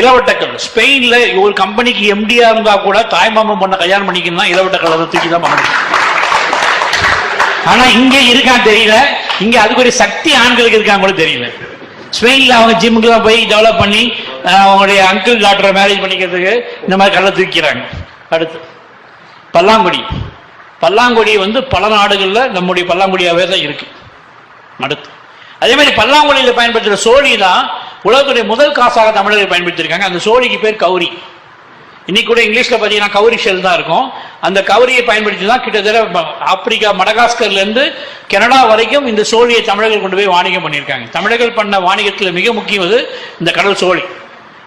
இளவட்டக்கல். ஸ்பெயின்ல ஒரு கம்பெனிக்கு எம்டியா இருந்தா கூட தாய்மாமன் பொண்ணை கல்யாணம் பண்ணிக்கணும்னா இளவட்டக்கல் தூக்கி தான் பண்ண ஆனா இங்க இருக்கான்னு தெரியல. இங்க அதுக்கு ஒரு சக்தி ஆண்களுக்கு இருக்காங்க கூட தெரியல. ஸ்பெயின்ல அவங்க ஜிம்முக்குலாம் போய் டெவலப் பண்ணி அவங்களுடைய அங்கிள் டாக்டரை மேரேஜ் பண்ணிக்கிறதுக்கு இந்த மாதிரி கல்லை தூக்கிறாங்க. அடுத்து பல்லாங்குடி. பல்லாங்குடி வந்து பல நாடுகளில் நம்முடைய பல்லாங்குடியாவே தான் இருக்கு. அடுத்து அதே மாதிரி பல்லாங்குழியில் பயன்படுத்துகிற சோழி தான் உலகத்துடைய முதல் காசாக தமிழர்கள் பயன்படுத்தியிருக்காங்க. அந்த சோழிக்கு பேர் கௌரி. இன்னைக்கு கூட இங்கிலீஷ்ல பாத்தீங்கன்னா கௌரி ஷெல் தான் இருக்கும். அந்த கௌரியை பயன்படுத்தி தான் கிட்டத்தட்ட ஆப்பிரிக்கா மடகாஸ்கர்ல இருந்து கனடா வரைக்கும் இந்த சோழியை தமிழர்கள் கொண்டு போய் வாணிகம் பண்ணியிருக்காங்க. தமிழர்கள் பண்ண வாணிகத்துல மிக முக்கியம் அது இந்த கடல் சோழி.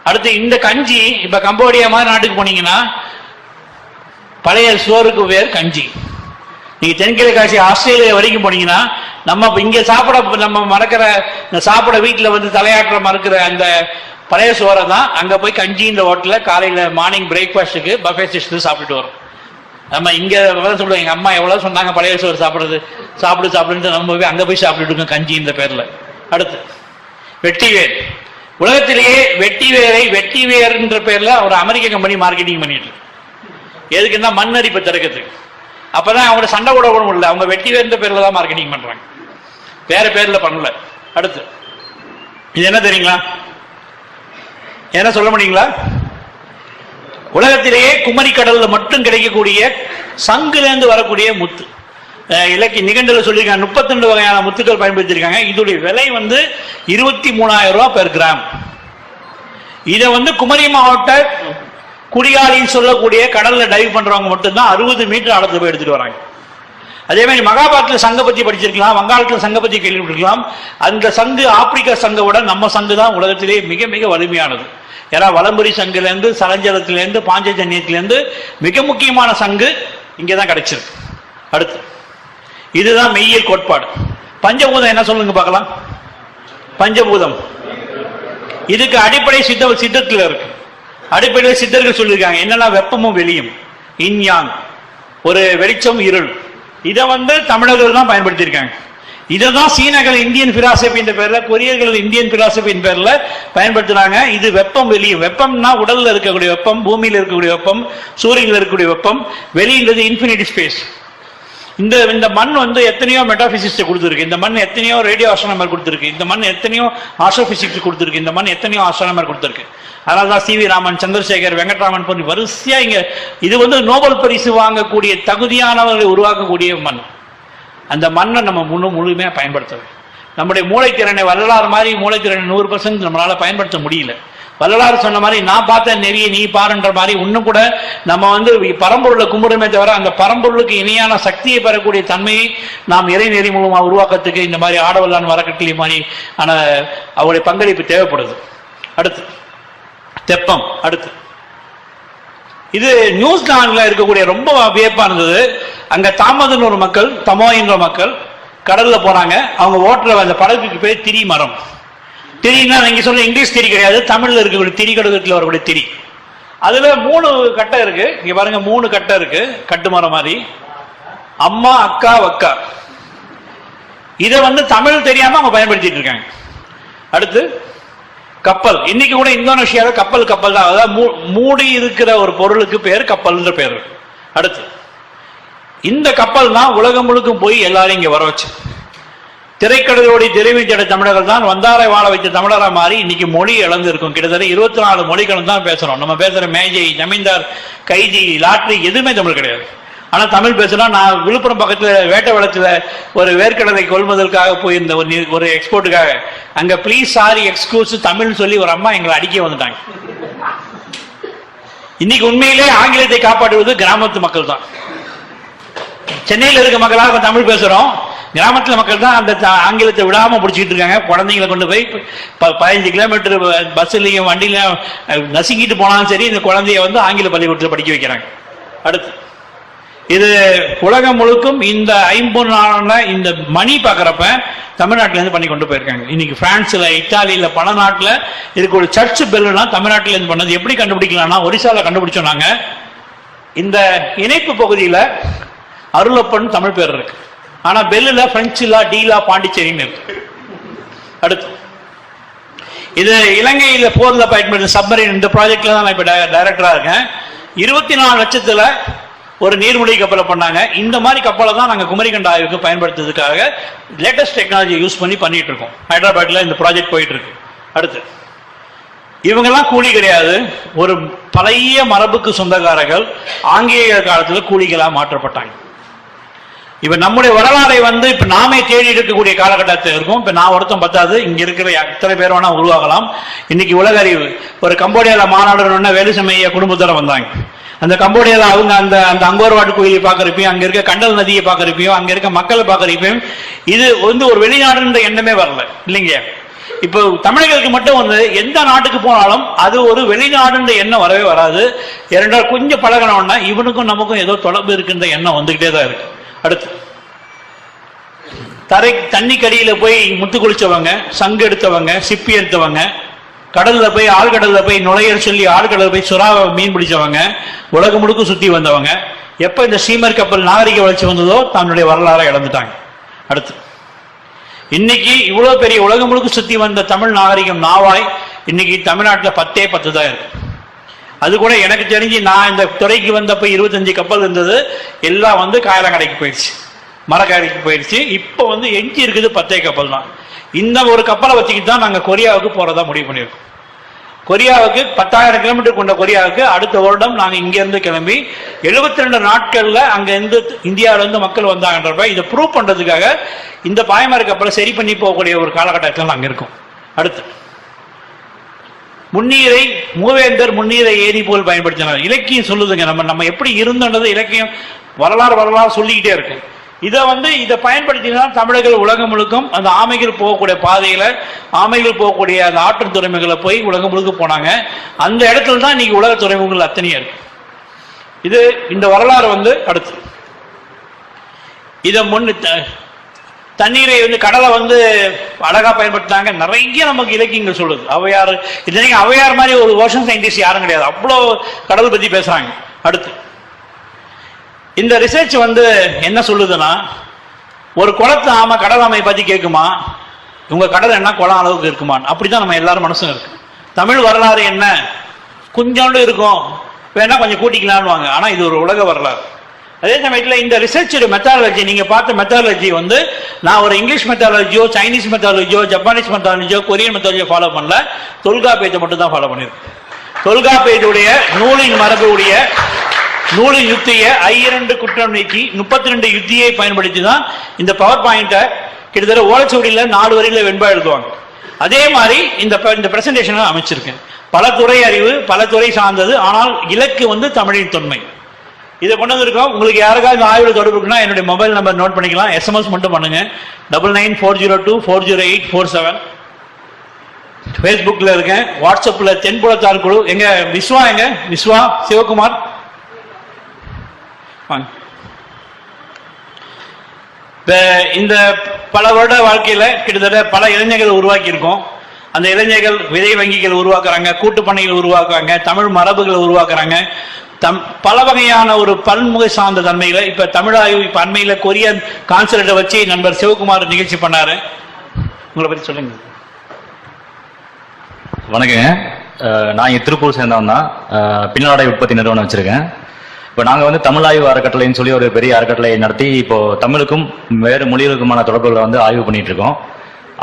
அடுத்து இந்த கஞ்சி இப்ப கம்போடியா மாதிரி நாட்டுக்கு போனீங்கன்னா பழைய சோறுக்கு பேர் கஞ்சி. நீங்க தென்கிழக்காசி ஆஸ்திரேலியா வரைக்கும் போனீங்கன்னா நம்ம இங்க சாப்பிட நம்ம மறக்கிற இந்த சாப்பிட வீட்டுல வந்து தலையாட்டுற மறக்கிற அந்த பழைய சோறை தான் அங்க போய் கஞ்சின்ற ஹோட்டல்ல காலையில மார்னிங் பிரேக்ஃபாஸ்ட்டுக்கு பஃபே சிஸ்டர் சாப்பிட்டுட்டு வரும். நம்ம இங்க சொல்லுவோம். எங்க அம்மா எவ்வளவு சொன்னாங்க பழைய சோறு சாப்பிடுறது சாப்பிடு சாப்பிடுன்னு நம்ம போய் அங்க போய் சாப்பிட்டுட்டு இருக்கோம் கஞ்சின்ற பேர்ல. அடுத்து வெட்டிவேர் உலகத்திலேயே வெட்டிவேரை வெட்டிவேர்ன்ற பேர்ல ஒரு அமெரிக்க கம்பெனி மார்க்கெட்டிங் பண்ணிட்டு இருக்கு. எதுக்குன்னா மண் அரிப்பை திறக்கிறதுக்கு. அப்பதான் அவங்களோட சண்டை கூட கூட முடியல. அவங்க வெட்டி வேர்ந்த பேர்ல தான் மார்க்கெட்டிங் பண்றாங்க. வேற பேர்ல பண்ணல. அடுத்து. இது என்ன தெரியுங்களா? என்ன சொல்ல முடியுங்களா? உலகத்திலேயே குமரி கடல்ல மட்டும் கிடைக்கக்கூடிய சங்குலேருந்து வரக்கூடிய முத்து. இலக்கிய நிகண்டில் சொல்லியிருக்காங்க முப்பத்திரெண்டு வகையான முத்துக்கள் பயன்படுத்தியிருக்காங்க. இதோடைய விலை வந்து இருபத்தி மூணாயிரம் ரூபாய் பெர் கிராம் இதை வந்து குமரி மாவட்ட குடியாளின்னு சொல்லக்கூடிய கடல்ல டைவ் பண்றவங்க மட்டும்தான் அறுபது மீட்டர் ஆழத்துல போய் எடுத்துட்டு வராங்க. அதே மாதிரி மகாபாரத்தில் சங்க பத்தி படிச்சிருக்கலாம் வங்காளத்தில் சங்க பத்தி கேள்விப்பட்டிருக்கலாம். அந்த சங்கு ஆப்பிரிக்கா சங்கை விட நம்ம சங்கு தான் உலகத்திலே மிக மிக வலிமையானது. ஏன்னா வலம்புரி சங்குலேருந்து சலஞ்சலத்திலேருந்து பாஞ்சஜன்யத்திலேருந்து மிக முக்கியமான சங்கு இங்கே தான் கிடைச்சிருக்கு. அடுத்து இதுதான் மெய்யியல் கோட்பாடு. பஞ்சபூதம் என்ன சொல்லுங்க பார்க்கலாம்? பஞ்சபூதம். இதுக்கு அடிப்படை சித்த சித்தத்தில் இருக்கு. அடிப்படையில் சித்தர்கள் சொல்லியிருக்காங்க. என்னென்னா வெப்பமும் வெளியும். இன்யாங் ஒரு வெளிச்சம் இருள். இதை வந்து தமிழர்கள் தான் பயன்படுத்தியிருக்காங்க. இதை தான் சீனர்கள் இந்தியன் பிலாசபின்ற பேரில் பேர்ல கொரியர்கள் இந்தியன் பிலாசபின் பேரில் பேர்ல பயன்படுத்துறாங்க. இது வெப்பம் வெளியும். வெப்பம்னா உடல்ல இருக்கக்கூடிய வெப்பம் பூமியில இருக்கக்கூடிய வெப்பம் சூரியன்ல இருக்கக்கூடிய வெப்பம். வெளின்றது இன்ஃபினிட்டி ஸ்பேஸ் இந்த இந்த மண் வந்து எத்தனையோ மெட்டாபிசிக்ஸ் கொடுத்துருக்கு. இந்த மண் எத்தனையோ ரேடியோ ஆஸ்ட்ரானமர் கொடுத்துருக்கு. இந்த மண் எத்தனையோ ஆஸ்ட்ரோபிசிக்ஸ் கொடுத்துருக்கு. இந்த மண் எத்தனையோ ஆஸ்ட்ரானமர் கொடுத்துருக்கு. அதனால தான் சி வி ராமன் சந்திரசேகர் வெங்கட்ராமன் போன்ற வரிசையா இங்க இது வந்து நோபல் பரிசு வாங்கக்கூடிய தகுதியானவர்களை உருவாக்கக்கூடிய மண். அந்த மண்ணை நம்ம முழு முழுமையாக பயன்படுத்தணும். நம்முடைய மூளைத்திறனை வரலாறு மாதிரி மூளைத்திறனை நூறு பர்சன்ட் நம்மளால் பயன்படுத்த முடியல. வள்ளலார் சொன்ன மாதிரி நான் பார்த்த நெறிய நீ பாருன்ற மாதிரி. இன்னும் கூட நம்ம வந்து பரம்பொருளை கும்பிடுமே தவிர அந்த பரம்பொருளுக்கு இணையான சக்தியை பெறக்கூடிய தன்மையை நாம் இறை நெறி மூலமாக உருவாக்கத்துக்கு இந்த மாதிரி ஆடவல்லான் வரக்கட்டளை மாதிரி ஆன அவருடைய பங்களிப்பு தேவைப்படுது. அடுத்து தெப்பம். அடுத்து இது நியூசிலாந்துல இருக்கக்கூடிய ரொம்ப வியப்பா இருந்தது. அங்க தாமதன் ஒரு மக்கள் தமோயின்ற மக்கள் கடல்ல போறாங்க அவங்க ஓட்டுற அந்த படகுக்கு பேர் திரி மரம் திரின்னா நீங்கள் சொல்ற இங்கிலீஷ் திரி கிடையாது தமிழில் இருக்கக்கூடிய திரி கடகத்துல வரக்கூடிய திரி. அதில் மூணு கட்டை இருக்கு. இங்கே பாருங்க மூணு கட்டை இருக்கு. கட்டு மாதிரி. அம்மா அக்கா வக்கா. இதை வந்து தமிழ் தெரியாம அவங்க பயன்படுத்திட்டு இருக்காங்க. அடுத்து கப்பல். இன்னைக்கு கூட இந்தோனேஷியாவில் கப்பல் கப்பல் தான். அதாவது மூ- மூடி இருக்கிற ஒரு பொருளுக்கு பேர் கப்பல்ன்ற பேர். அடுத்து இந்த கப்பல் தான் உலகம் முழுக்க போய் எல்லாரும் இங்கே வர வச்சு. திரைக்கடலோடி தெரிவிச்சட தமிழர்கள் தான் வந்தாரை வாழ வைத்த தமிழரா மாறி இன்னைக்கு மொழி இழந்து இருக்கும் கிட்டத்தட்ட இருபத்தி நாலு மொழிகளும் தான் பேசுறோம். நம்ம பேசுற மேஜை ஜமீன்தார் கைதி லாட்ரி எதுவுமே தமிழ் கிடையாது. ஆனா தமிழ் பேசுனா நான் விழுப்புரம் பக்கத்துல வேட்டை ஒரு வேர்க்கடலை கொள்முதலுக்காக போயிருந்த ஒரு ஒரு எக்ஸ்போர்ட்டுக்காக அங்க ப்ளீஸ் சாரி எக்ஸ்கூஸ் தமிழ் சொல்லி ஒரு அம்மா எங்களை அடிக்க வந்துட்டாங்க. இன்னைக்கு உண்மையிலே ஆங்கிலத்தை காப்பாற்றுவது கிராமத்து மக்கள் தான். சென்னையில் இருக்க மக்களாக தமிழ் பேசுறோம். கிராமத்தில் மக்கள் தான் அந்த ஆங்கிலத்தை விடாமல் பிடிச்சிட்டு இருக்காங்க. குழந்தைங்களை கொண்டு போய் ப- பதினஞ்சு கிலோமீட்டர் பஸ்லயும் வண்டியிலையும் நசுக்கிட்டு நசுங்கிட்டு போனாலும் சரி இந்த குழந்தைய வந்து ஆங்கில பள்ளிக்கூடத்தில் படிக்க வைக்கிறாங்க. அடுத்து இது உலகம் முழுக்கும் இந்த ஐம்பது நாளான இந்த மணி பார்க்குறப்ப தமிழ்நாட்டிலேருந்து பண்ணி கொண்டு போயிருக்காங்க. இன்னைக்கு பிரான்ஸில் இத்தாலியில் பல நாட்டில் இதுக்கு ஒரு சர்ச் பெல்லுனா தமிழ்நாட்டிலேருந்து பண்ணது. எப்படி கண்டுபிடிக்கலாம்னா ஒரிசாவில் கண்டுபிடிச்சோம் நாங்கள் இந்த இணைப்பு பகுதியில் அருளப்பன் தமிழ் பேர் இருக்குது ஆனா பெல்லுல பிரெஞ்சுலா டீலா பாண்டிச்சேரின்னு இருக்கு. அடுத்து. இது இலங்கையில் போர்ல பயன்படுத்த சப்மரீன் இந்த ப்ராஜெக்ட்ல தான் நான் இப்போ டைரக்டரா இருக்கேன். இருபத்தி நாலு லட்சத்தில் ஒரு நீர்மூழ்கி கப்பலை பண்ணாங்க. இந்த மாதிரி கப்பலை தான் நாங்கள் குமரிக்கண்ட ஆய்வுக்கு பயன்படுத்துறதுக்காக லேட்டஸ்ட் டெக்னாலஜி யூஸ் பண்ணி பண்ணிட்டு இருக்கோம். ஹைதராபாத்ல இந்த ப்ராஜெக்ட் போயிட்டு இருக்கு. அடுத்து. இவங்கெல்லாம் கூலி கிடையாது. ஒரு பழைய மரபுக்கு சொந்தக்காரர்கள் ஆங்கிலேய காலத்தில் கூலிகளாக மாற்றப்பட்டாங்க. இப்ப நம்முடைய வரலாறை வந்து இப்ப நாமே தேடி இருக்கக்கூடிய காலகட்டத்தில் இருக்கும். இப்ப நான் ஒருத்தன் பத்தாது இங்க இருக்கிற எத்தனை பேர் வேணா உருவாகலாம். இன்னைக்கு உலக அறிவு ஒரு கம்போடியால மாநாடுன்னு வேலுசமைய குடும்பத்தோட வந்தாங்க. அந்த கம்போடியால அவங்க அந்த அந்த அங்கோர்வாட்டு கோயிலை பார்க்குறப்பையும் அங்க இருக்க கண்டல் நதியை பார்க்குறப்பையும் அங்க இருக்க மக்களை பார்க்குறப்பையும் இது வந்து ஒரு வெளிநாடுன்ற எண்ணமே வரல இல்லைங்க. இப்போ தமிழர்களுக்கு மட்டும் வந்து எந்த நாட்டுக்கு போனாலும் அது ஒரு வெளிநாடுன்ற எண்ணம் வரவே வராது. இரண்டால் கொஞ்சம் பழகணும்னா இவனுக்கும் நமக்கும் ஏதோ தொடர்பு இருக்குன்ற எண்ணம் வந்துகிட்டே தான் இருக்கு. அடுத்து. தரை தண்ணி கடியில போய் முத்து குளிச்சவங்க சங்கு எடுத்தவங்க சிப்பி எடுத்தவங்க கடல்ல போய் ஆழ்கடல்ல போய் நுழைய சொல்லி ஆழ்கடலில் போய் சுறாவை மீன் பிடிச்சவங்க உலகம் முழுக்க சுத்தி வந்தவங்க எப்ப இந்த சீமர் கப்பல் நாகரிக வளர்ச்சி வந்ததோ தன்னுடைய வரலாறை இழந்துட்டாங்க. அடுத்து. இன்னைக்கு இவ்வளவு பெரிய உலகம் முழுக்க சுத்தி வந்த தமிழ் நாகரிகம் நாவாய் இன்னைக்கு தமிழ்நாட்டில் பத்தே பத்து தான் இருக்கு. அது கூட எனக்கு தெரிஞ்சு நான் இந்த துறைக்கு வந்தப்ப இருபத்தஞ்சு கப்பல் இருந்தது எல்லாம் வந்து காயலங்கடைக்கு போயிடுச்சு மரக்கடைக்கு போயிடுச்சு இப்போ வந்து எஞ்சி இருக்குது பத்தே கப்பல் தான். இந்த ஒரு கப்பலை வச்சுக்கிட்டு தான் நாங்கள் கொரியாவுக்கு போகிறதா முடிவு பண்ணியிருக்கோம். கொரியாவுக்கு பத்தாயிரம் கிலோமீட்டர் கொண்ட கொரியாவுக்கு அடுத்த வருடம் நாங்கள் இங்கேருந்து கிளம்பி 72 ரெண்டு நாட்களில் அங்கேருந்து இந்தியாவிலேருந்து மக்கள் வந்தாங்கன்றப்ப இதை ப்ரூவ் பண்ணுறதுக்காக இந்த பாயமர கப்பலை சரி பண்ணி போகக்கூடிய ஒரு காலகட்டத்தில் நாங்கள் இருக்கோம். அடுத்து. முன்னீரை மூவேந்தர் முன்னீரை ஏரி போல் பயன்படுத்தினார் இலக்கியம் சொல்லுதுங்க நம்ம நம்ம எப்படி இருந்தோன்றது இலக்கியம் வரலாறு வரலாறு சொல்லிக்கிட்டே இருக்கு. இதை வந்து இதை பயன்படுத்தினால் தமிழர்கள் உலகம் முழுக்கும் அந்த ஆமைகள் போகக்கூடிய பாதையில ஆமைகள் போகக்கூடிய அந்த ஆற்று துறைமுகங்களை போய் உலகம் முழுக்க போனாங்க. அந்த இடத்துல தான் இன்னைக்கு உலக துறைமுகங்கள் அத்தனையா இருக்கு. இது இந்த வரலாறு வந்து அடுத்து. இதை முன்னு த- தண்ணீரை வந்து கடலை வந்து அழகா பயன்படுத்தினாங்க. நிறைய நமக்கு இலக்கியங்கள் சொல்லுது. அவையார் இது அவையார் மாதிரி ஒரு ஓஷன் சயின்டிஸ்ட் யாரும் கிடையாது. அவ்வளோ கடல் பத்தி பேசுறாங்க. அடுத்து. இந்த ரிசர்ச் வந்து என்ன சொல்லுதுன்னா ஒரு குளத்து ஆமை கடல் ஆமை பத்தி கேட்குமா? இவங்க கடல் என்ன குளம் அளவுக்கு இருக்குமான்னு. அப்படிதான் நம்ம எல்லாரும் மனசும் இருக்கு. தமிழ் வரலாறு என்ன? கொஞ்சோண்டு இருக்கும். வேணா கொஞ்சம் கூட்டிக்கலாம்னுவாங்க. ஆனா இது ஒரு உலக வரலாறு. அதே சமயத்தில் இந்த ரிசர்ச் மெத்தாலஜி நீங்க பார்த்த மெத்தாலஜி வந்து நான் ஒரு இங்கிலீஷ் மெத்தாலஜியோ சைனீஸ் மெத்தாலஜியோ ஜப்பானீஸ் மெத்தாலஜியோ கொரியன் மெத்தாலஜியோ ஃபாலோ பண்ணல. தொல்காப்பியத்தை மட்டும் தான் ஃபாலோ பண்ணியிருக்கேன் தொல்காப்பியத்துடைய நூலின் மரபுடைய நூலின் யுத்தியை ஐரண்டு குற்றம் நீக்கி முப்பத்தி ரெண்டு யுத்தியை பயன்படுத்தி தான் இந்த பவர் பாயிண்ட்டை கிட்டத்தட்ட ஓலைச்சுவடியில் நாலு வரையில் வெண்பா எழுதுவாங்க. அதே மாதிரி இந்த ப- இந்த பிரசன்டேஷனை அமைச்சிருக்கேன். பல துறை அறிவு பல துறை சார்ந்தது ஆனால் இலக்கு வந்து தமிழின் தொன்மை. இதை கொண்டு வந்திருக்கோம். உங்களுக்கு யாருக்காவது ஆய்வில் தொடர்பு இருக்குன்னா என்னுடைய மொபைல் நம்பர் நோட் பண்ணிக்கலாம். எஸ்எம்எஸ் மட்டும் பண்ணுங்க. Double nine four zero two four zero eight four seven ஃபேஸ்புக்கில் இருக்கேன். வாட்ஸ்அப்பில் தென்புலத்தார் குழு. எங்க? விஸ்வா எங்க? விஸ்வா சிவகுமார். வாங்க. இந்த பல வருட வாழ்க்கையில் கிட்டத்தட்ட பல இளைஞர்கள் உருவாக்கி இருக்கோம் அந்த இளைஞர்கள் விதை வங்கிகள் உருவாக்குறாங்க கூட்டு பண்ணைகள் உருவாக்குறாங்க தமிழ் மரபுகளை உருவாக்குறாங்க. தம் பல வகையான ஒரு பன்முக சார்ந்த தன்மையில இப்ப தமிழாய்வு இப்ப அண்மையில கொரியன் கான்சலேட்டை வச்சு நண்பர் சிவகுமார் நிகழ்ச்சி பண்ணாரு. உங்களை பத்தி சொல்லுங்க. வணக்கங்க. நான் இங்கே திருப்பூர் சேர்ந்தவன் தான் பின்னாடை உற்பத்தி நிறுவனம் வச்சிருக்கேன். இப்போ நாங்கள் வந்து தமிழாய்வு அறக்கட்டளைன்னு சொல்லி ஒரு பெரிய அறக்கட்டளை நடத்தி இப்போ தமிழுக்கும் வேறு மொழிகளுக்குமான தொடர்புகளை வந்து ஆய்வு பண்ணிட்டு இருக்கோம்.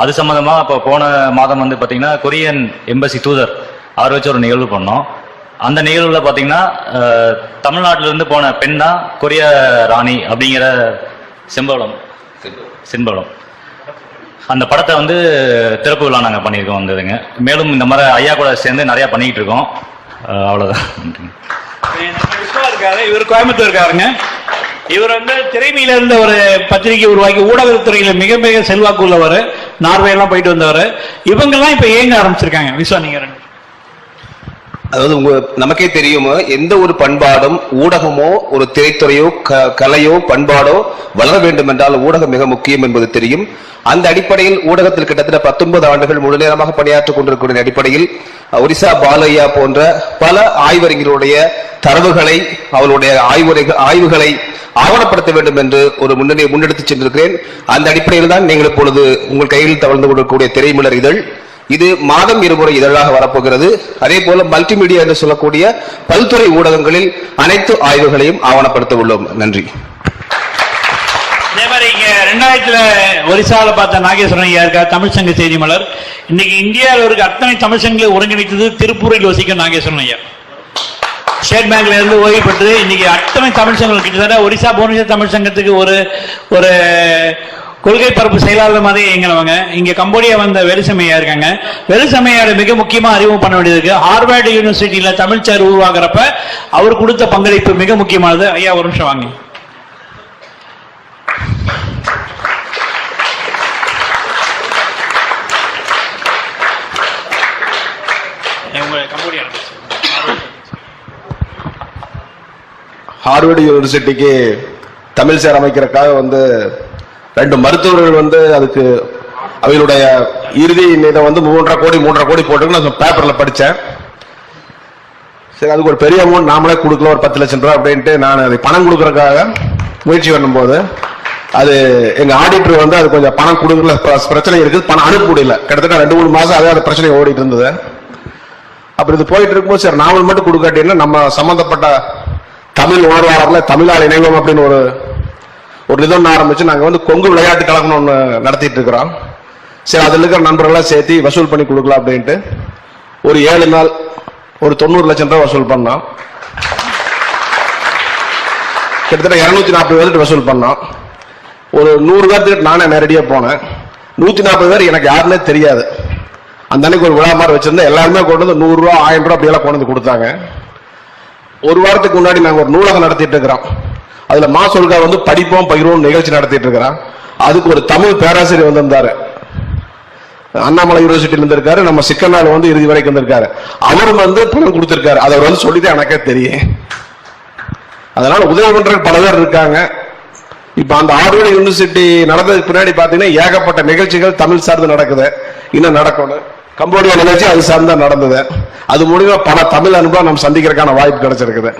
அது சம்மந்தமாக இப்போ போன மாதம் வந்து பார்த்தீங்கன்னா கொரியன் எம்பசி தூதர் அவர் வச்சு ஒரு நிகழ்வு பண்ணோம். அந்த நிகழ்வுல பார்த்தீங்கன்னா அஹ், தமிழ்நாட்டிலிருந்து போன பெண் தான் கொரிய ராணி அப்படிங்கிற செம்பவளம். செண்பவளம் அந்த படத்தை வந்து திறப்பு விழா நாங்கள் பண்ணியிருக்கோம் வந்ததுங்க. மேலும் இந்த மாதிரி ஐயா கூட சேர்ந்து நிறையா பண்ணிக்கிட்டு இருக்கோம். அவ்வளோதான் நன்றிங்க. இருக்காரு. இவர் கோயம்புத்தூர் இருக்காருங்க. இவர் வந்து திரைமையில இருந்த ஒரு பத்திரிகை உருவாக்கி ஊடகத்துறையில மிக மிக செல்வாக்கு உள்ளவர் நார்வே எல்லாம் போயிட்டு வந்தவர். இவங்கெல்லாம் இப்ப ஏங்க ஆரம்பிச்சிருக்காங்க. விஸ்வா நீங்க ரெண்டு அதாவது உங்க நமக்கே தெரியுமா எந்த ஒரு பண்பாடும் ஊடகமோ ஒரு திரைத்துறையோ க- கலையோ பண்பாடோ வளர வேண்டும் என்றால் ஊடகம் மிக முக்கியம் என்பது தெரியும். அந்த அடிப்படையில் ஊடகத்தில் கிட்டத்தட்ட 19 ஆண்டுகள் முழு நேரமாக பணியாற்றிக் கொண்டிருக்கிற அடிப்படையில் ஒரிசா பாலையா போன்ற பல ஆய்வறிஞர்களுடைய தரவுகளை அவருடைய ஆய்வுரை ஆய்வுகளை ஆவணப்படுத்த வேண்டும் என்று ஒரு முன்னணி முன்னெடுத்து சென்றிருக்கிறேன். அந்த அடிப்படையில் தான் நீங்கள் இப்பொழுது உங்கள் கையில் தவழ்ந்து கொண்டிருக்கக்கூடிய திரைமலர் இதழ். இது மாதம் இருமுறை இதழாக வரப்போகிறது. அதே போல மல்டிமீடியா என்று சொல்லக்கூடிய பல்துறை ஊடகங்களில் அனைத்து ஆய்வுகளையும் ஆவணப்படுத்த உள்ளோம். நன்றி. அதே மாதிரி இங்க ரெண்டாயிரத்துல ஒரிசால பார்த்த நாகேஸ்வரன் ஐயா இருக்கா தமிழ் சங்க செய்தி மலர். இன்னைக்கு இந்தியாவில் இருக்க அத்தனை தமிழ் சங்கங்களை ஒருங்கிணைத்தது திருப்பூரில் வசிக்கும் நாகேஸ்வரன் ஐயா. ஸ்டேட் பேங்க்ல இருந்து ஓய்வு பெற்று இன்னைக்கு அத்தனை தமிழ் சங்கம் கிட்டத்தட்ட ஒரிசா புவனேஸ்வர் தமிழ் சங்கத்துக்கு ஒரு ஒரு கொள்கை பரப்பு செயலாளர் மாதிரி எங்களவங்க. இங்க கம்போடியா வந்த வெறுசமையா இருக்காங்க. வெறுசமையோட மிக முக்கியமா அறிமுகம் பண்ண வேண்டியது இருக்கு. ஹார்வர்டு யூனிவர்சிட்டியில தமிழ் சார் உருவாகிறப்ப அவர் கொடுத்த பங்களிப்பு மிக முக்கியமானது. ஐயா ஒரு நிமிஷம் வாங்க. ஹார்வர்டு யூனிவர்சிட்டிக்கு தமிழ் சேர் அமைக்கிறதுக்காக வந்து ரெண்டு மருத்துவர்கள் வந்து அதுக்கு அவங்களுடைய இறுதி இதை வந்து மூன்றரை கோடி மூன்றரை கோடி போட்டு நான் பேப்பர்ல படித்தேன் சரி அதுக்கு ஒரு பெரிய அமௌண்ட் நாமளே கொடுக்கல ஒரு பத்து லட்சம் ரூபாய் அப்படின்ட்டு நான் அதை பணம் கொடுக்கறதுக்காக முயற்சி பண்ணும்போது அது எங்க ஆடிட்டர் வந்து அது கொஞ்சம் பணம் கொடுக்கல பிரச்சனை இருக்குது பணம் அனுப்ப முடியல. கிட்டத்தட்ட ரெண்டு மூணு மாசம் அதே அந்த பிரச்சனை ஓடிட்டு இருந்தது. அப்படி இது போயிட்டு இருக்கும்போது சரி நாவல் மட்டும் கொடுக்காட்டின்னா நம்ம சம்பந்தப்பட்ட தமிழ் உணர்வாளர்ல தமிழால் இணைவோம் அப்படின்னு ஒரு ஒரு நிதம் ஆரம்பிச்சு நாங்கள் வந்து கொங்கு விளையாட்டு கழகம் ஒன்று நடத்திட்டு இருக்கிறோம். சரி அதில் இருக்கிற நண்பர்களாக சேர்த்து வசூல் பண்ணி கொடுக்கலாம் அப்படின்ட்டு ஒரு ஏழு நாள் ஒரு தொண்ணூறு லட்சம் ரூபாய் வசூல் பண்ணோம். கிட்டத்தட்ட இரநூத்தி நாற்பது பேர்கிட்ட வசூல் பண்ணோம். ஒரு நூறு பேர்த்துக்கிட்ட நானே நேரடியாக போனேன். நூற்றி நாற்பது பேர் எனக்கு யாருன்னே தெரியாது. அந்த அன்னைக்கு ஒரு விழா மாதிரி வச்சிருந்தேன் எல்லாருமே கொண்டு வந்து நூறுரூவா ஆயிரம் ரூபா அப்படியெல்லாம் கொண்டு வந்து கொடுத்தாங்க. ஒரு வாரத்துக்கு முன்னாடி நாங்கள் ஒரு நூலகம் நடத்திட்டு இருக்கிறோம். அதுல மாசொல்கா வந்து படிப்போம் பகிர்வோம் நிகழ்ச்சி நடத்திட்டு இருக்கிறான். அதுக்கு ஒரு தமிழ் பேராசிரியர் வந்திருந்தாரு. அண்ணாமலை யூனிவர்சிட்டியில இருந்திருக்காரு நம்ம சிக்கனால வந்து இறுதி வரைக்கும் வந்திருக்காரு. அவரும் வந்து பணம் கொடுத்திருக்காரு. அதை வந்து சொல்லிதான் எனக்கே தெரியும். அதனால உதவி பண்ற பல பேர் இருக்காங்க. இப்ப அந்த ஆர்வர்டு யூனிவர்சிட்டி நடந்ததுக்கு பின்னாடி பாத்தீங்கன்னா ஏகப்பட்ட நிகழ்ச்சிகள் தமிழ் சார்ந்து நடக்குது. இன்னும் நடக்கணும். கம்போடியா நிகழ்ச்சி அது சார்ந்து தான் நடந்தது. அது மூலியமா பல தமிழ் அனுபவம் நம்ம சந்திக்கிறதுக்கான வாய்ப்பு கிடைச்சிருக்குது.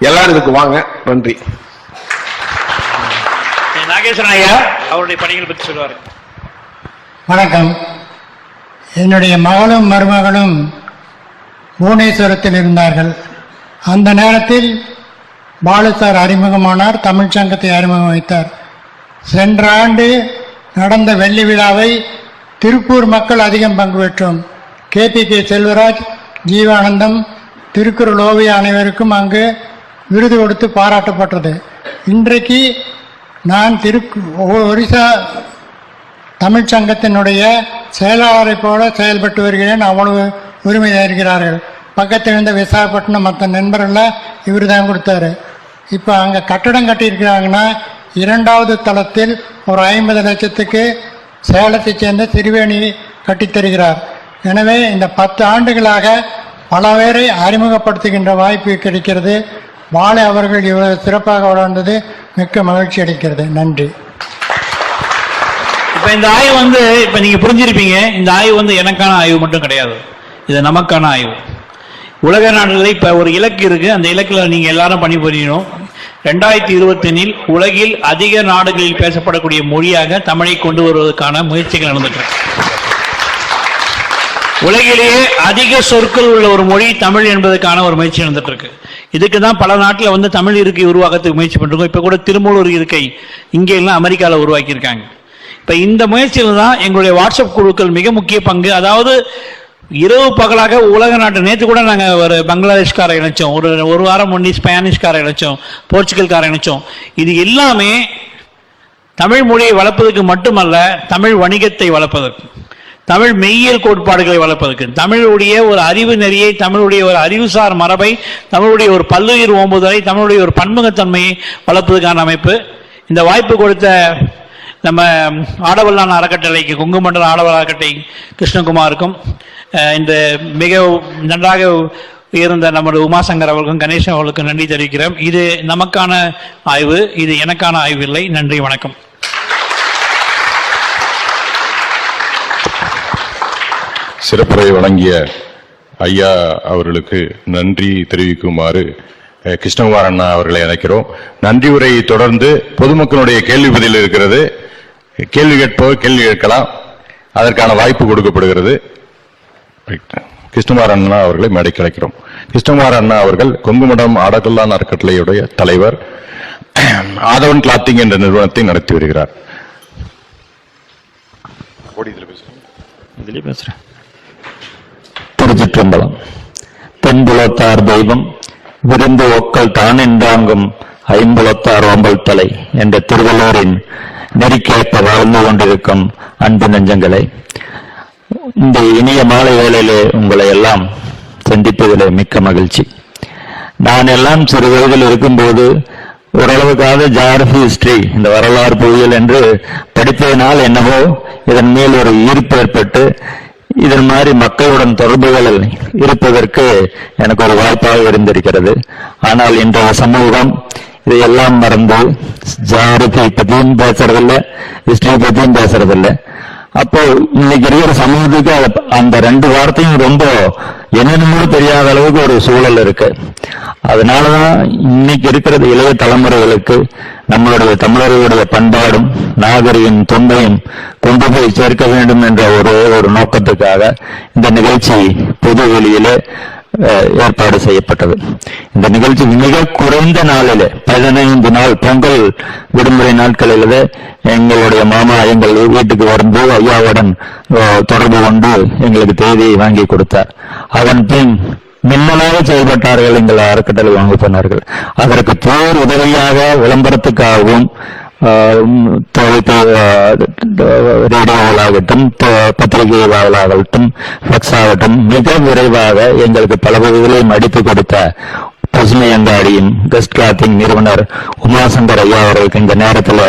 எல்லாரும் இதுக்கு வாங்க. நன்றி. நாகேஸ்வரன் ஐயா அவருடைய பணிகள் பற்றி சொல்லுவாரு வணக்கம். என்னுடைய மகளும் மருமகளும் புவனேஸ்வரத்தில் இருந்தார்கள். அந்த நேரத்தில் பாலுசார் அறிமுகமானார் தமிழ்ச் சங்கத்தை அறிமுகம் வைத்தார். சென்ற ஆண்டு நடந்த வெள்ளி விழாவை திருப்பூர் மக்கள் அதிகம் பங்கு பெற்றோம். KP K. செல்வராஜ் ஜீவானந்தம் திருக்குறள் ஓவிய அனைவருக்கும் அங்கு விருது கொடுத்து பாராட்டப்பட்டது. இன்றைக்கு நான் திருக்கு ஒரிசா தமிழ் சங்கத்தினுடைய செயலாளரை போல செயல்பட்டு வருகிறேன். அவ்வளவு உரிமையாக இருக்கிறார்கள் பக்கத்தில் இருந்த விசாகப்பட்டினம் மற்ற நண்பர்களில் இவர் தான் கொடுத்தாரு. இப்போ அங்கே கட்டடம் கட்டியிருக்கிறாங்கன்னா இரண்டாவது தளத்தில் ஒரு ஐம்பது லட்சத்துக்கு சேலத்தைச் சேர்ந்த திருவேணி கட்டித்தருகிறார் எனவே இந்த பத்து ஆண்டுகளாக பல பேரை அறிமுகப்படுத்துகின்ற வாய்ப்பு கிடைக்கிறது. வாழை அவர்கள் இவ்வளவு சிறப்பாக வளர்ந்தது. மிக்க மகிழ்ச்சி அளிக்கிறது. நன்றி. இப்ப இந்த ஆய்வு வந்து இப்ப நீங்க புரிஞ்சிருப்பீங்க இந்த ஆய்வு வந்து எனக்கான ஆய்வு மட்டும் கிடையாது. இது நமக்கான ஆய்வு. உலக நாடுகளில் இப்ப ஒரு இலக்கு இருக்கு. அந்த இலக்குல நீங்க எல்லாரும் பணிபுரியணும். ரெண்டாயிரத்தி இருபத்தெனில் உலகில் அதிக நாடுகளில் பேசப்படக்கூடிய மொழியாக தமிழை கொண்டு வருவதற்கான முயற்சிகள் நடந்துட்டு உலகிலேயே அதிக சொற்கள் உள்ள ஒரு மொழி தமிழ் என்பதற்கான ஒரு முயற்சி நடந்துட்டு இருக்கு. இதுக்கு தான் பல நாட்டில் வந்து தமிழ் இருக்கை உருவாக்கத்துக்கு முயற்சி பண்ணுறோம் இப்போ கூட திருமூலூர் இருக்கை இங்கே எல்லாம் அமெரிக்காவில் உருவாக்கியிருக்காங்க. இப்போ இந்த முயற்சியில் தான் எங்களுடைய வாட்ஸ்அப் குழுக்கள் மிக முக்கிய பங்கு. அதாவது இரவு பகலாக உலக நாட்டு நேற்று கூட நாங்கள் ஒரு பங்களாதேஷ்காரை இணைச்சோம். ஒரு ஒரு வாரம் முன்னி ஸ்பானிஷ்காரை இணைச்சோம். போர்ச்சுகல்காரை இணைச்சோம். இது எல்லாமே தமிழ் மொழியை வளர்ப்பதற்கு மட்டுமல்ல தமிழ் வணிகத்தை வளர்ப்பதற்கு. தமிழ் மெய்யியல் கோட்பாடுகளை வளர்ப்பதற்கு. தமிழுடைய ஒரு அறிவு நெறியை தமிழுடைய ஒரு அறிவுசார் மரபை தமிழுடைய ஒரு பல்லுயிர் ஓம்புதலை தமிழுடைய ஒரு பன்முகத்தன்மையை வளர்ப்பதற்கான அமைப்பு. இந்த வாய்ப்பு கொடுத்த நம்ம ஆடவல்லான அறக்கட்டளைக்கு குங்குமண்டல ஆடவல் அறக்கட்டளை கிருஷ்ணகுமாருக்கும் இந்த மிக நன்றாக இருந்த நமது உமாசங்கர் அவர்களுக்கும் கணேசன் அவர்களுக்கும் நன்றி தெரிவிக்கிறோம் இது நமக்கான ஆய்வு இது எனக்கான ஆய்வு இல்லை. நன்றி வணக்கம். சிறப்புரை வழங்கிய ஐயா அவர்களுக்கு நன்றி தெரிவிக்குமாறு கிருஷ்ணகுமார் அண்ணா அவர்களை அழைக்கிறோம். நன்றி உரையை தொடர்ந்து பொதுமக்களுடைய கேள்வி பதில் இருக்கிறது. கேள்வி கேட்பவர் கேள்வி கேட்கலாம். அதற்கான வாய்ப்பு கொடுக்கப்படுகிறது. கிருஷ்ணகுமார் அண்ணா அவர்களை மேடைக்கு அழைக்கிறோம். கிருஷ்ணகுமார் அண்ணா அவர்கள் கொங்குமடம் ஆடகல்லான் அறக்கட்டளையுடைய தலைவர் ஆதவன் கிளாத்திங் என்ற நிறுவனத்தை நடத்தி வருகிறார். இதுலயே பேசுறேன். திருச்சிற்றம்பலம். தென்புலத்தார் தெய்வம் விருந்து ஒக்கல் தான் என்றாங்கும் ஐம்புலத்தார் ஓம்பல் தலை என்ற திருவள்ளூரின் நெறிக்கேற்ப வாழ்ந்து கொண்டிருக்கும் அன்பு நெஞ்சங்களை இந்த இனிய மாலை வேளையிலே உங்களை எல்லாம் சந்திப்பதிலே மிக்க மகிழ்ச்சி. நான் எல்லாம் சிறு வயதில் இருக்கும்போது ஓரளவுக்காக ஜாகிரபி ஹிஸ்டரி இந்த வரலாறு புவியியல் என்று படித்ததினால் என்னவோ இதன் மேல் ஒரு ஈர்ப்பு ஏற்பட்டு இதன் மாதிரி மக்களுடன் தொடர்புகள் இருப்பதற்கு எனக்கு ஒரு வாய்ப்பாக இருந்திருக்கிறது. ஆனால் இன்றைய சமூகம் இதையெல்லாம் மறந்து ஜாரதி பத்தியும் பேசுறதில்ல ஹிஸ்டரி பத்தியும் பேசுறதில்ல. அப்போ இன்னைக்கு இருக்கிற சமூகத்துக்கு அந்த ரெண்டு வார்த்தையும் ரொம்ப என்னென்னு தெரியாத அளவுக்கு ஒரு சூழல் இருக்கு. அதனாலதான் இன்னைக்கு இருக்கிறது இளைய தலைமுறைகளுக்கு நம்மளுடைய தமிழர்களுடைய பண்பாடும் நாகரிகம் தொண்டையும் கொண்டு போய் சேர்க்க வேண்டும் என்ற ஒரு ஒரு நோக்கத்துக்காக இந்த நிகழ்ச்சி பொது வெளியிலே ஏற்பாடு செய்யப்பட்டது. இந்த நிகழ்ச்சி மிக குறைந்த நாளிலே பதினைந்து நாள் பொங்கல் விடுமுறை நாட்களிலே எங்களுடைய மாமா எங்கள் வீட்டுக்கு வரும்போது ஐயாவுடன் தொடர்பு கொண்டு எங்களுக்கு தேதியை வாங்கி கொடுத்தார். அதன் பின் மின்னலாக செயல்பட்டார்கள் எங்கள் அறக்கட்டளை வகுப்பினர்கள் அதற்கு போர் உதவியாக விளம்பரத்துக்காகவும் ரேடியோவாகட்டும் பத்திரிகைகளாகட்டும் ஃபிளக்ஸ் ஆகட்டும் மிக விரைவாக எங்களுக்கு பல பகுதிகளையும் அடித்து கொடுத்த பசுமை அங்காடியின் கெஸ்ட் கிளாத்திங் நிறுவனர் உமாசங்கர் ஐயா அவர்களுக்கு இந்த நேரத்தில்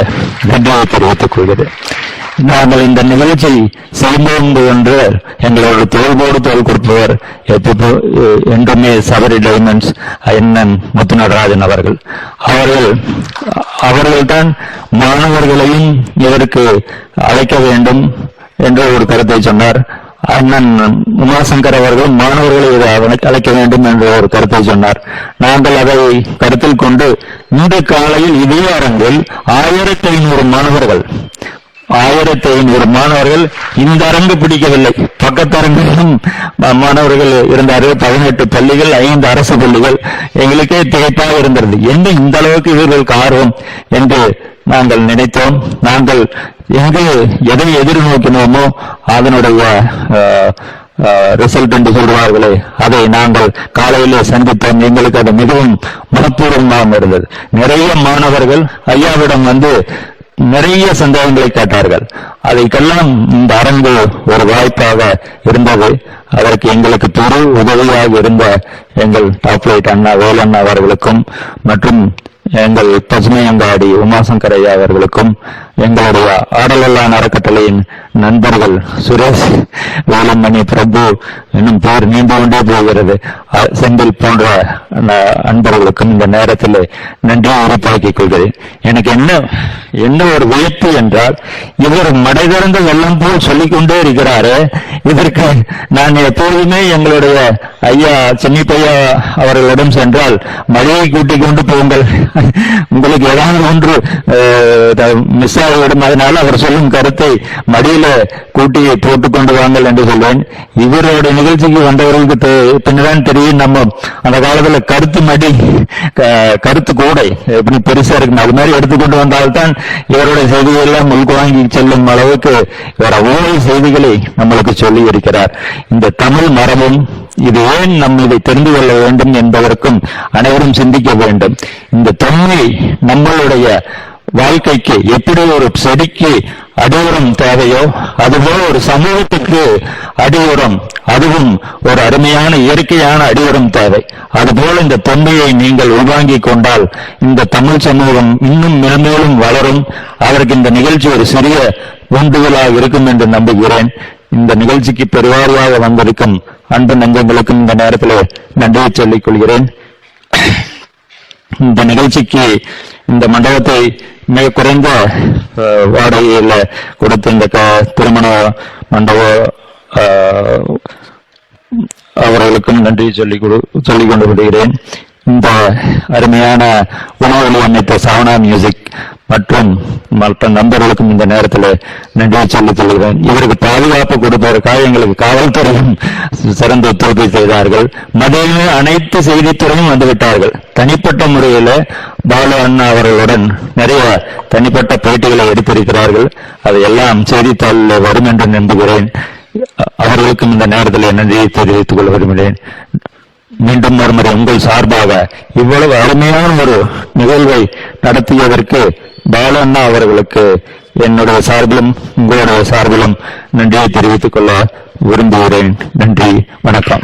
நன்றியை தெரிவித்துக் கொள்கிறது. நாங்கள் இந்த நிகழ்ச்சி செய்வோம் என்று எங்களோட தோல்வோடு தோல் கொடுப்பவர் எப்போ என்றுமே சபரி டைமண்ட்ஸ் முத்து முத்துநடராஜன் அவர்கள். அவர்கள் அவர்கள்தான் மாணவர்களையும் இதற்கு அழைக்க வேண்டும் என்ற ஒரு கருத்தை சொன்னார். அண்ணன் உமாசங்கர் அவர்கள் மாணவர்களை இதை அழைக்க- வேண்டும் என்ற ஒரு கருத்தை சொன்னார். நாங்கள் அதை கருத்தில் கொண்டு இந்த காலையில் இதே அரங்கில் ஆயிரத்தி ஐநூறு மாணவர்கள் ஆயிரத்தி ஐநூறு மாணவர்கள் இந்த அரங்கு பிடிக்கவில்லை. பக்கத்தரங்கிலும் மாணவர்கள் இருந்தார்கள். பதினெட்டு பள்ளிகள் ஐந்து அரசு பள்ளிகள். எங்களுக்கே திகைப்பாக இருந்தது. என்ன இந்த அளவுக்கு இவர்களுக்கு ஆர்வம் என்று நாங்கள் நினைத்தோம். நாங்கள் எங்கு எதை எதிர்நோக்கினோமோ அதனுடைய ரிசல்ட் என்று சொல்வார்களே அதை நாங்கள் காலையிலே சந்தித்தோம். எங்களுக்கு அது மிகவும் மனப்பூர்வமாக இருந்தது. நிறைய மாணவர்கள் ஐயாவிடம் வந்து நிறைய சந்தேகங்களை கேட்டார்கள். அதைக்கெல்லாம் இந்த அரங்கு ஒரு வாய்ப்பாக இருந்தது. அதற்கு எங்களுக்கு பெரு உதவியாக இருந்த எங்கள் டாப்லைட் அண்ணா வேலண்ணா அவர்களுக்கும் மற்றும் எங்கள் பசுமை அங்காடி உமாசங்கர் ஐயா அவர்களுக்கும் எங்களுடைய ஆடலெல்லாம் அறக்கட்டளையின் நண்பர்கள் சுரேஷ் வேலமணி பிரபு இன்னும் பேர் நீண்டு கொண்டே போகிறது. செந்தில் போன்ற அன்பர்களுக்கும் இந்த நேரத்தில் நன்றியை உறுப்பாக்கிக் கொள்கிறேன். எனக்கு என்ன என்ன ஒரு வியப்பு என்றால் இவர் மடைதிறந்த வெள்ளம் போல் சொல்லிக்கொண்டே இருக்கிறாரு. இதற்கு நான் எப்போதுமே எங்களுடைய ஐயா சென்னிப்பையா அவர்களிடம் சென்றால் மழையை கூட்டிக் கொண்டு போங்கள். உங்களுக்கு ஏதாவது ஒன்று மிஸ் ஆகிவிடும் அதனால அவர் சொல்லும் கருத்தை மடியில கூட்டி போட்டுக் கொண்டு வாங்கள் என்று சொல்வேன். இவரோட நிகழ்ச்சிக்கு வந்தவர்களுக்கு பின்னதான் தெரியும் நம்ம அந்த காலத்துல கருத்து மடி கருத்து கூடை எப்படி பெருசா இருக்கு அது மாதிரி எடுத்துக்கொண்டு வந்தால்தான் இவருடைய செய்திகள் எல்லாம் உள்வாங்கி செல்லும் அளவுக்கு இவர் அவ்வளவு செய்திகளை நம்மளுக்கு சொல்லி இருக்கிறார். இந்த தமிழ் மரபும் இது ஏன் நம்ம இதை தெரிந்து கொள்ள வேண்டும் என்பதற்கும் அனைவரும் சிந்திக்க வேண்டும். இந்த தொன்மை நம்மளுடைய வாழ்க்கைக்கு எப்படி ஒரு செடிக்கு அடியுரம் தேவையோ அதுபோல ஒரு சமூகத்துக்கு அடியுரம் அதுவும் ஒரு அருமையான இயற்கையான அடியுரம் தேவை. அதுபோல இந்த தொன்மையை நீங்கள் உள்வாங்கிக் கொண்டால் இந்த தமிழ் சமூகம் இன்னும் மேலும் வளரும். அதற்கு இந்த நிகழ்ச்சி ஒரு சிறிய உந்துதலாக இருக்கும் என்று நம்புகிறேன். இந்த நிகழ்ச்சிக்கு பெருவாரியாக வந்திருக்கும் அன்பு நெஞ்சங்களுக்கும் இந்த நேரத்தில் நன்றியை சொல்லிக் கொள்கிறேன். இந்த நிகழ்ச்சிக்கு இந்த மண்டபத்தை மிக குறைந்த வாடகையில் கொடுத்த இந்த க- திருமண மண்டப அஹ், அவர்களுக்கும் நன்றி சொல்லிக் கொடு சொல்லிக் கொண்டு விடுகிறேன். இந்த அருமையான உணவுகளை அமைத்த சவனா மியூசிக் மற்றும் மற்ற நண்பர்களுக்கும் இந்த நேரத்தில் நன்றியை சொல்லிக் கொள்கிறேன். இவருக்கு பாதுகாப்பு கொடுப்பதற்காக எங்களுக்கு காவல்துறையும் சிறந்த ஒத்துழைப்பை செய்தார்கள். மதியமே அனைத்து செய்தித்துறையும் வந்துவிட்டார்கள். தனிப்பட்ட முறையில் பாலு அண்ணா அவர்களுடன் நிறைய தனிப்பட்ட பேட்டிகளை எடுத்திருக்கிறார்கள். அதையெல்லாம் செய்தித்தாளில் வரும் என்று நம்புகிறேன். அவர்களுக்கும் இந்த நேரத்தில் நன்றியை தெரிவித்துக் கொள்ள விரும்புகிறேன் மீண்டும் மறுமுறை உங்கள் சார்பாக இவ்வளவு அருமையான ஒரு நிகழ்வை நடத்தியதற்கு பாலண்ணா அவர்களுக்கு என்னுடைய சார்பிலும் உங்களுடைய சார்பிலும் நன்றியை தெரிவித்துக் கொள்ள விரும்புகிறேன். நன்றி வணக்கம்.